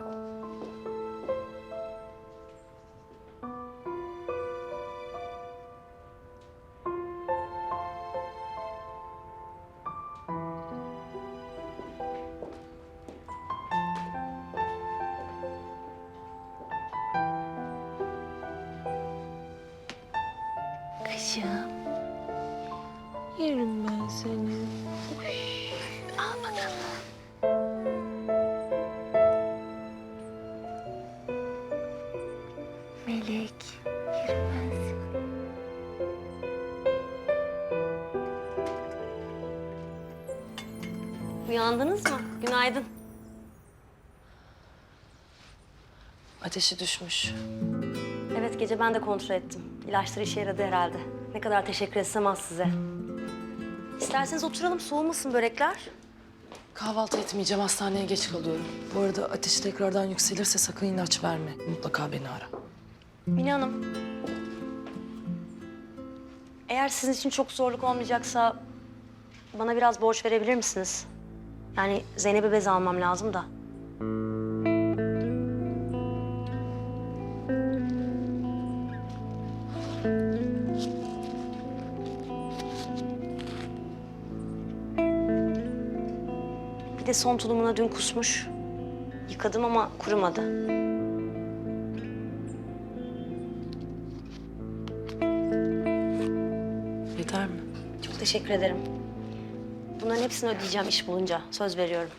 不行，有人瞒着。Uyandınız mı? Günaydın. Ateşi düşmüş. Evet gece ben de kontrol ettim. İlaçlar işe yaradı herhalde. Ne kadar teşekkür etsem az size. İsterseniz oturalım soğumasın börekler. Kahvaltı etmeyeceğim. Hastaneye geç kalıyorum. Bu arada ateşi tekrardan yükselirse sakın ilaç verme. Mutlaka beni ara. Mine Hanım. Eğer sizin için çok zorluk olmayacaksa bana biraz borç verebilir misiniz? Yani Zeynep'e bez almam lazım da. Bir de son tulumuna dün kusmuş. Yıkadım ama kurumadı. Yeter mi? Çok teşekkür ederim. Bunların hepsini ödeyeceğim iş bulunca. Söz veriyorum.